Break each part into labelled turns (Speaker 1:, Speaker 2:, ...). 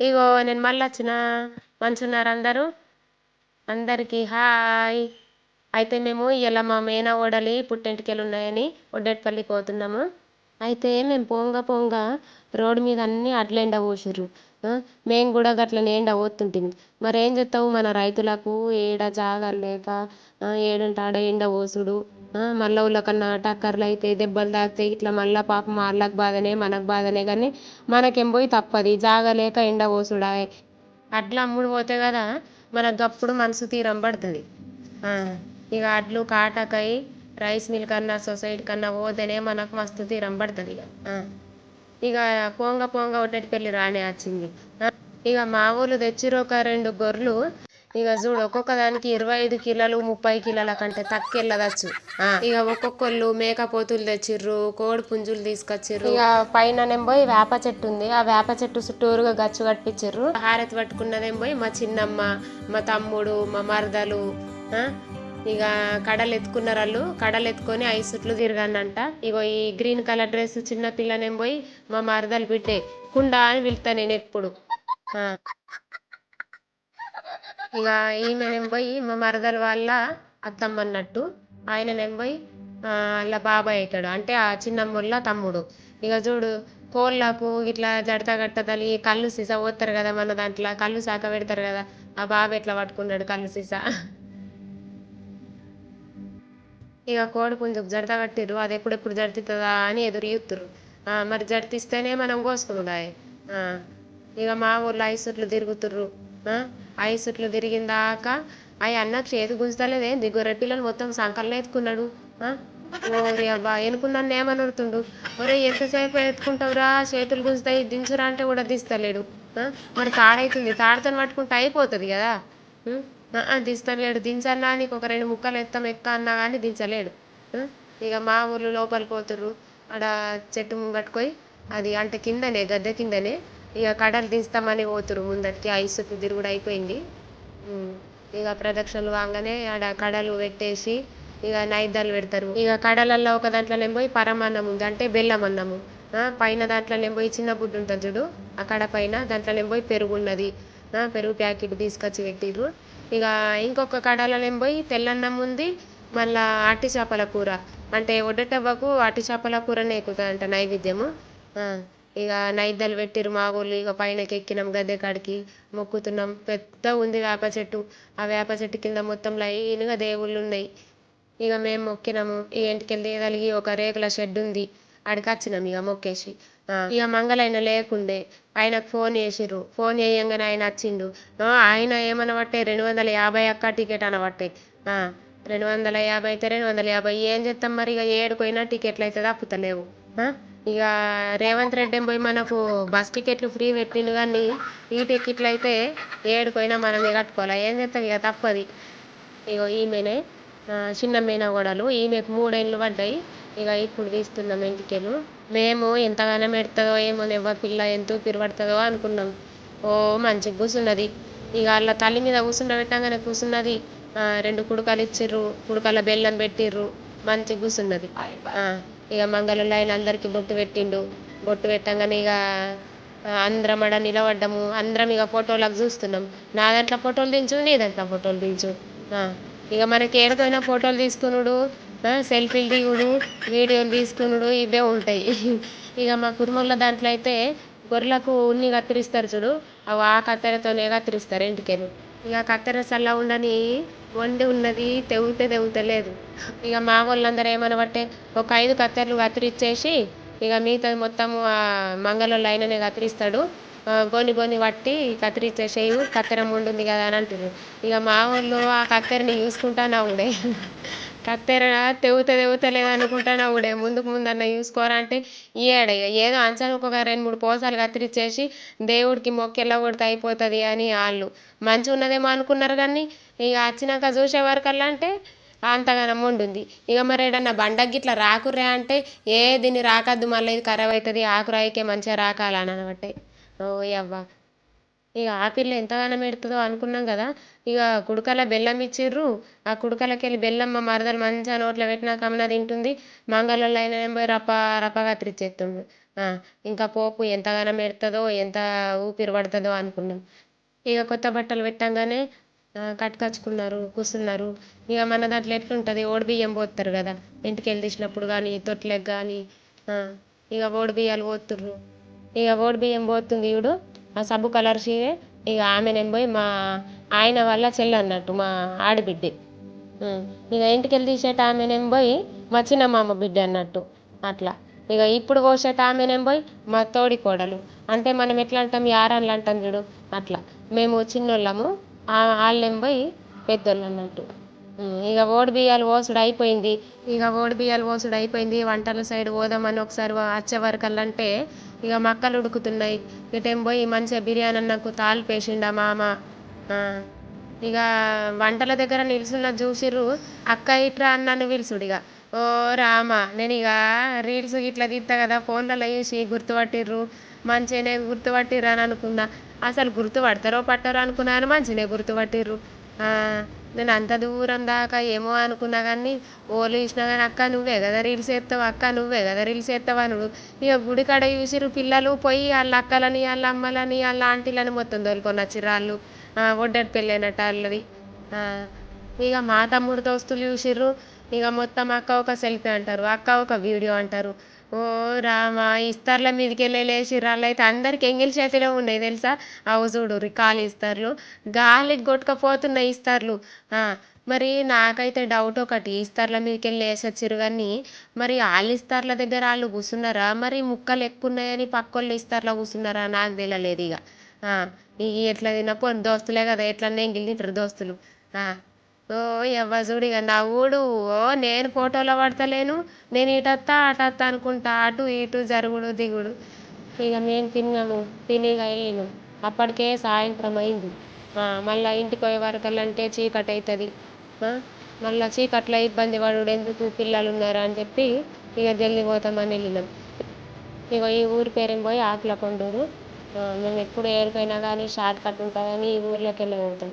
Speaker 1: ఇగో నేను మళ్ళీ వచ్చిన మంచున్నారు అందరూ అందరికీ హాయ్. అయితే మేము ఇలా మా మేన ఓడలి పుట్టెంటికెళ్ళి ఉన్నాయని ఒడ్డెట్పల్లికి పోతున్నాము. అయితే మేము పోంగా పోంగా రోడ్డు మీద అన్నీ అట్ల ఎండ పోసిర్రు. మేము కూడా గట్లనే ఎండ పోతుంటుంది మరి ఏం చేస్తావు మన రైతులకు? ఏడ జాగాలు లేక ఏడంటాడ ఆడ ఎండ పోసుడు. మళ్ళీ వాళ్ళకన్నా టక్కర్లు అయితే దెబ్బలు తాకుతాయి ఇట్లా మళ్ళీ పాపం వాళ్ళకి బాధనే మనకు బాధనే కానీ మనకేం పోయి తప్పది. జాగలేక ఎండ పోసుడా. అడ్లు అమ్ముడు పోతే కదా మనకు గప్పుడు మనసు తీరం పడుతుంది. ఇక అడ్లు కాటకై రైస్ మిల్ కన్నా సొసైటీ కన్నా పోతేనే మనకు మస్తు తీరం పడుతుంది ఇక. ఇక పోంగ పోంగ పెళ్ళి రానే వచ్చింది. ఇక మా ఊళ్ళు తెచ్చిర్రు ఒక రెండు గొర్రెలు ఇక చూడు ఒక్కొక్క దానికి ఇరవై ఐదు కిలోలు ముప్పై కిలోల కంటే తక్కువ వెళ్ళదచ్చు ఇక ఒక్కొక్కళ్ళు మేకపోతులు తెచ్చిర్రు కోడి పుంజులు తీసుకొచ్చిర్రు. ఇక పైన పోయి వేప చెట్టు ఉంది. ఆ వేప చెట్టు చుట్టూరుగా గచ్చు కట్టించిర్రు హారతి పట్టుకున్నదేం పోయి మా చిన్నమ్మ మా తమ్ముడు మా మరదలు ఇక కడలు ఎత్తుకున్నారు వాళ్ళు కడలు ఎత్తుకొని ఐదు చుట్లు తిరగానంట. ఇగో ఈ గ్రీన్ కలర్ డ్రెస్ చిన్న పిల్లనేం పోయి మా మరదలు బిడ్డే కుండ అని పిలుతా నేను ఎప్పుడు. ఇక ఈమెనేం పోయి మా మరదల వాళ్ళ అత్తమ్మ అన్నట్టు. ఆయననేం పోయి వాళ్ళ బాబాయ్ అవుతాడు అంటే ఆ చిన్నమ్మళ్ళ తమ్ముడు. ఇక చూడు కోళ్ళకు ఇట్లా జడత కట్టదని కళ్ళు సీసా పోతారు కదా మన దాంట్లో. కళ్ళు శాఖ పెడతారు కదా. ఆ బాబు ఎట్లా పట్టుకున్నాడు కళ్ళు సీసా? ఇక కోడి పుంజుకు జడత కట్టిర్రు. అది ఎప్పుడెప్పుడు జడితిస్తుందా అని ఎదురు చూస్తుర్రు మరి జడితిస్తేనే మనం కోసుకున్నాడా ఇక మా ఊళ్ళో ఐసుట్లు తిరుగుతుర్రు. ఐసుట్లు తిరిగిన దాకా అవి అన్న చేతి గుంజతలేదేంది గొర్రె పిల్లలు మొత్తం సంకల్లో ఎత్తుకున్నాడు. ఓరి అబ్బా ఎనుకున్నాను ఏమని ఉడుతుండు ఒరే ఎంతసేపు ఎత్తుకుంటావురా? చేతులు గుంజుతాయి దించురా అంటే కూడా దిస్తలేడు. మరి తాడైతుంది. తాడుతో పట్టుకుంటే అయిపోతుంది కదా. దిస్తలేడు. దించన్నా నీకు ఒక రెండు ముక్కలు ఎత్తాం ఎక్క అన్నా కానీ దించలేడు. ఇక మా ఊళ్ళు లోపలికి పోతుర్రు. ఆడ చెట్టు ముంగట్టుకోయి అది అంటే కిందనే గద్దె కిందనే ఇక కడలు తీస్తామని పోతుర్రు ముందరికి ఐసుకు తిరుగుడు అయిపోయింది. ఇక ప్రదక్షిణలు కాగానే ఆడ కడలు పెట్టేసి ఇక నైవేద్యాలు పెడతారు. ఇక కడలల్లో ఒక దాంట్లోనేమో పోయి పరమాన్నం ఉంది అంటే బెల్లం అన్నము. పైన దాంట్లోనేమో పోయి చిన్న బుడ్డు ఉంటుంది చూడు అక్కడ పైన దాంట్లోనేమో పోయి పెరుగు ఉన్నది. పెరుగు ప్యాకెట్ తీసుకొచ్చి పెట్టిర్రు. ఇక ఇంకొక కడాలనేమో పోయి తెల్లన్నం ఉంది మళ్ళా అట్టి చేపల కూర. అంటే ఒడ్డటవ్వకు అట్టి చేపల కూరనే ఎక్కుతుందంట నైవేద్యము. ఇక నైద్దాలు పెట్టిర్రు మా ఊళ్ళు ఇక పైనకి ఎక్కినాం గద్దె కాడికి మొక్కుతున్నాం. పెద్ద ఉంది వేప చెట్టు. ఆ వేప చెట్టు కింద మొత్తం లైన్గా దేవుళ్ళు ఉన్నాయి. ఇక మేము మొక్కినాము. ఈ ఇంటికెళ్ళి తలిగి ఒక రేకుల షెడ్ ఉంది. ఆడికి వచ్చినాం ఇక మొక్కేసి. ఇక మంగళైన లేకుండే. ఆయనకు ఫోన్ చేసిర్రు. ఫోన్ చేయంగానే ఆయన వచ్చిండు. ఆయన ఏమనబట్టే రెండు వందల యాభై అక్క టికెట్ అనబట్టే రెండు వందల యాభై అయితే రెండు వందల యాభై. ఏం చేస్తాం మరి? ఇక ఏడుకోయినా టికెట్లు అయితే తప్పుతలేవు. ఇక రేవంత్ రెడ్డి పోయి మనకు బస్ టికెట్లు ఫ్రీ పెట్టిండు కానీ ఈ టికెట్లు అయితే ఏడుకోయినా మనమే కట్టుకోవాలి? ఏం చేస్తాం ఇక తప్పది. ఇగో ఈమెనే చిన్న మేనగోడలు ఈమెకు మూడేళ్ళు పడ్డాయి. ఇక ఇప్పుడు తీస్తున్నాం ఇంటికెళ్ళు మేము ఎంతగానో పెడుతుందో ఏమో ఎవ్వ పిల్ల ఎంత పిరుపడుతుందో అనుకున్నాం. ఓ మంచిగా కూర్చున్నది ఇక వాళ్ళ తల్లి మీద కూర్చుండబెట్టంగానే కూర్చున్నది రెండు కుడుకలు ఇచ్చిర్రు కుడుకల బెల్లం పెట్టిర్రు. మంచిగా కూర్చున్నది ఇక మంగళంలో ఆయన అందరికీ బొట్టు పెట్టిండు. బొట్టు పెట్టంగానే ఇక అందరం ఆడ నిలబడ్డాము. అందరం ఇక ఫోటోలకు చూస్తున్నాం. నా దాంట్లో ఫోటోలు దించు నీ దాంట్లో ఫోటోలు దించు. ఇక మనకి ఏడకైనా ఫోటోలు తీసుకునుడు సెల్ఫీలు దిగుడు వీడియోలు తీసుకునుడు ఇవే ఉంటాయి. ఇక మా కుటుంబంలో దాంట్లో అయితే గొర్రెలకు ఉన్ని కత్తిరిస్తారు చూడు. అవి ఆ కత్తెరతోనే కత్తిరిస్తారు ఇంటికెళ్ళి. ఇక కత్తెర చల్ల ఉండని వండి ఉన్నది తెగితే తెగుతలేదు. ఇక మా వాళ్ళందరూ ఏమనబట్టే ఒక ఐదు కత్తెరలు కత్తిరించేసి ఇక మిగతాది మొత్తము మంగళోళ్ళు ఆయననే కత్తిరిస్తాడు. గోని గోని పట్టి కత్తిరించేసేయు కత్తెర ముండుంది కదా అని అంటారు ఇక మా వాళ్ళు ఆ కత్తెరని చూసుకుంటానే ఉండే. కత్తెర తెగుతే తెగుతలేదు అనుకుంటానే ఉండే ముందుకు ముందన్న చూసుకోరా అంటే ఇక ఏదో అంచనాకు ఒక రెండు మూడు పోసాలు కత్తిరించేసి దేవుడికి మొక్కెళ్ళ కొడితే అయిపోతుంది అని వాళ్ళు మంచిగా ఉన్నదేమో అనుకున్నారు కానీ ఇక వచ్చినాక చూసే వరకల్లా అంటే అంతగానం వండుంది ఇక మరి ఏడన్నా బండకి ఇట్లా రాకుర్రే అంటే ఏ దీన్ని రాకద్దు మళ్ళీ ఇది ఖరాబ్ అవుతుంది ఆకురాయికే మంచిగా రాకాలని అనబట్టే ఓ యవ్వ. ఇక ఆపిల్లు ఎంతగానం పెడుతుందో అనుకున్నాం కదా ఇక కుడుకల బెల్లం ఇచ్చిర్రు. ఆ కుడుకలకి వెళ్ళి బెల్లం మా మరదలు మంచిగా నోట్లో పెట్టినాక కమలా తింటుంది. మంగళోళ్ళు అయినా పోయి రప్ప రప కత్తిరించేస్తుండు ఇంకా పోపు ఎంతగానం పెడుతుందో ఎంత ఊపిరి పడుతుందో అనుకున్నాం. ఇక కొత్త బట్టలు పెట్టంగానే కట్టుకచ్చుకున్నారు కూసున్నారు. ఇక మన దాంట్లో ఎట్లుంటుంది? ఓడి బియ్యం పోస్తారు కదా ఇంటికి వెళ్ళి తీసినప్పుడు కానీ తొట్లకు కానీ ఇక ఓడి బియ్యాలు పోతుర్రు ఇక ఓడి బియ్యం పోతుంది చూడు. ఆ సబ్బు కలర్ చీర ఇక నేను పోయి మా ఆయన వాళ్ళ చెల్లి అన్నట్టు మా ఆడబిడ్డ. ఇక ఇంటికి వెళ్ళి తీసేట ఆమెనేం పోయి మా చిన్నమామ బిడ్డ అన్నట్టు అట్లా. ఇక ఇప్పుడు కోసేట ఆమెనేం పోయి మా తోడి కోడలు. అంటే మనం ఎట్లా అంటాం యారాళ్ళు అంటాం చూడు అట్లా. మేము చిన్నోళ్ళము వాళ్ళేం పోయి పెద్దోళ్ళు అన్నట్టు. ఇక ఓడి బియ్యాలు పోసుడు అయిపోయింది. ఇక ఓడి బియ్యాలు పోసుడు అయిపోయింది. వంటల సైడ్ పోదామని ఒకసారి వచ్చే వరకల్లా ఇక మక్కలు ఉడుకుతున్నాయి. ఇటేం పోయి మంచిగా బిర్యానీ అన్నకు తాలిపేసిండు ఆ మామ. ఇక వంటల దగ్గర నిల్చున్న చూసిర్రు. అక్క ఇట్రా అన్నాను పిలుచుడు ఇక. ఓ రామ నేను ఇక రీల్స్ ఇట్లా తీస్తా కదా ఫోన్లలో చూసి గుర్తుపట్టిర్రు. మంచిగానే గుర్తుపట్టిర్రు అని అనుకున్నా. అసలు గుర్తుపడతారో పట్టరో అనుకున్నాను మంచిగానే గుర్తుపట్టిర్రు. నేను అంత దూరం దాకా ఏమో అనుకున్నా కానీ ఓలు చూసినా కానీ అక్క నువ్వే కదా రీల్స్ చేస్తావు? అక్క నువ్వే కదా రీల్స్ చేస్తావు? అనుడు ఇక గుడి కాడ చూసిర్రు పిల్లలు పోయి వాళ్ళ అక్కలని వాళ్ళ అమ్మలని వాళ్ళ ఆంటీలని మొత్తం తోలుకొని వచ్చిర్రు వాళ్ళు. ఒడ్డటి పెళ్ళి అయినట్టు వాళ్ళది. ఇక మా తమ్ముడు దోస్తులు చూసిర్రు. ఇక మొత్తం అక్క ఒక సెల్ఫీ అంటారు అక్క ఒక వీడియో అంటారు. ఓ రామా ఇస్తార్ల మీదకి వెళ్ళి లేచిర్రు వాళ్ళు అయితే అందరికి ఎంగిల్ చేతిలో ఉన్నాయి తెలుసా? అవు చూడు ఖాళీ ఇస్తార్లు గాలికి కొట్టుకపోతున్నాయి ఇస్తార్లు. మరి నాకైతే డౌట్ ఒకటి ఇస్తార్ల మీదకి వెళ్ళి వేసొచ్చిర్రు కానీ మరి వాళ్ళు ఇస్తార్ల దగ్గర వాళ్ళు కూర్చున్నారా మరి ముక్కలు ఎక్కువ ఉన్నాయని పక్కోళ్ళు ఇస్తార్లో కూర్చున్నారా నాకు తెలియలేదు ఇక ఇక ఎట్లా తినపోను దోస్తులే కదా ఎట్లన్నా ఎంగిల్ తింటారు దోస్తులు. ఓ ఎవ్వ చూడు ఇక నవ్వుడు ఓ నేను ఫోటోలో పడతలేను నేను ఇటత్తా అటత్తా అనుకుంటా అటు ఇటు జరుగుడు దిగుడు. ఇక మేము తిన్నాము తిని ఇక వెళ్ళినాం అప్పటికే సాయంత్రం అయింది. మళ్ళీ ఇంటికి పోయే వరకల్లా చీకటి అవుతుంది మళ్ళీ చీకట్లో ఇబ్బంది పడుడు ఎందుకు పిల్లలు ఉన్నారు అని చెప్పి ఇక జల్ది పోతామని వెళ్ళినాం. ఇక ఈ ఊరి పేరేం పోయి ఆకుల కొండూరు మేము ఎప్పుడు ఏరిపోయినా కానీ షార్ట్ కట్ ఉంటుందని ఈ ఊర్లోకి వెళ్ళి పోతాం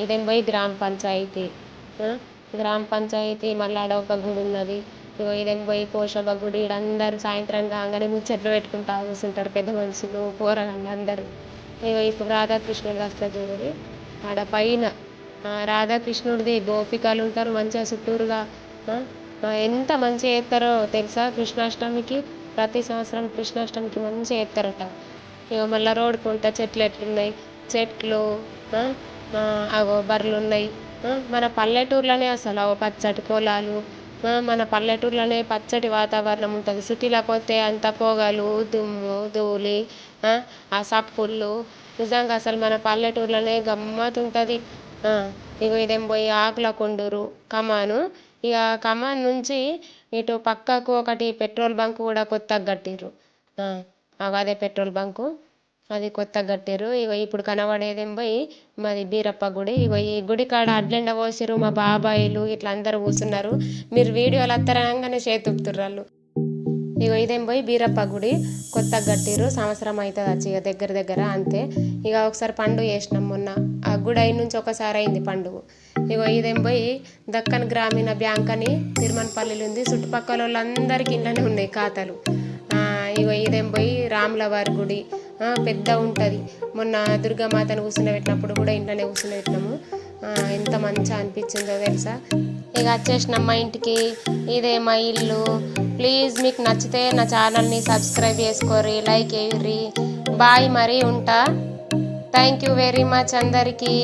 Speaker 1: ఇదేం పోయి గ్రామ పంచాయతీ? గ్రామ పంచాయతీ మళ్ళీ ఆడ ఒక గుడి ఉన్నది. ఇగో ఇదేం పోయి పోషమ్మ గుడి ఈడ అందరూ సాయంత్రం కాగానే ముచ్చట్లు పెట్టుకుంటా కూర్చుంటారు పెద్ద మనుషులు పోరగాళ్ళు అందరూ. ఇగో ఇప్పుడు రాధాకృష్ణుడు వస్తుంది చూడండి ఆడ పైన రాధాకృష్ణుడిది గోపికలు ఉంటారు మంచిగా చుట్టూరుగా. ఎంత మంచిగా చేస్తారో తెలుసా కృష్ణాష్టమికి? ప్రతి సంవత్సరం కృష్ణాష్టమికి మంచిగా చేస్తారట. ఇక మళ్ళీ రోడ్డుకుంట చెట్లు ఎట్లున్నాయి? చెట్లు అగో బర్రెలు ఉన్నాయి మన పల్లెటూర్లోనే అసలు అగో పచ్చటి పొలాలు. మన పల్లెటూర్లోనే పచ్చటి వాతావరణం ఉంటుంది. సిటీలోకి పోతే అంత పొగలు దుమ్ము ధూళి ఆ సప్పుళ్ళు. నిజంగా అసలు మన పల్లెటూర్లోనే గమ్మత్తు ఉంటుంది ఇగో ఇదేం పోయి ఆకుల కొండూరు కమాను. ఇక కమాన్ నుంచి ఇటు పక్కకు ఒకటి పెట్రోల్ బంక్ కూడా కొత్తగా కట్టిర్రు. అదే పెట్రోల్ బంకు. అది కొత్తగా కట్టిర్రు. ఇగో ఇప్పుడు కనబడేదేం పోయి మాది బీరప్ప గుడి. ఇగో ఈ గుడి కాడ అడ్లెండ పోసిర్రు మా బాబాయిలు. ఇట్లా అందరు కూర్చున్నారు మీరు వీడియోలు అత్తరంగానే చేతుపుతుర్రు వాళ్ళు. ఇగో ఇదేం పోయి బీరప్ప గుడి. కొత్తగా కట్టిర్రు. సంవత్సరం అవుతుంది వచ్చి ఇక దగ్గర దగ్గర అంతే. ఇక ఒకసారి పండుగ చేసినాం మొన్న. ఆ గుడి అయిన నుంచి ఒకసారి అయింది పండుగ. ఇగో ఇదేం పోయి దక్కన్ గ్రామీణ బ్యాంక్ అని తిరుమలపల్లిలో ఉంది. చుట్టుపక్కల వాళ్ళందరికీ ఇంట్లోనే ఉన్నాయి ఖాతాలు. ఇదేం రాముల వారి గుడి పెద్ద ఉంటుంది. మొన్న దుర్గామాతను కూర్చుని కూడా ఇంట్లోనే కూర్చుని పెట్టినాము ఎంత మంచిగా అనిపించిందో తెలుసా? ఇక వచ్చేసిన మా ఇంటికి ఇదే మా ఇల్లు. ప్లీజ్ మీకు నచ్చితే నా ఛానల్ని సబ్స్క్రైబ్ చేసుకోరి లైక్ వేయరి బాయ్ మరీ ఉంటా. థ్యాంక్ యూ వెరీ మచ్ అందరికీ.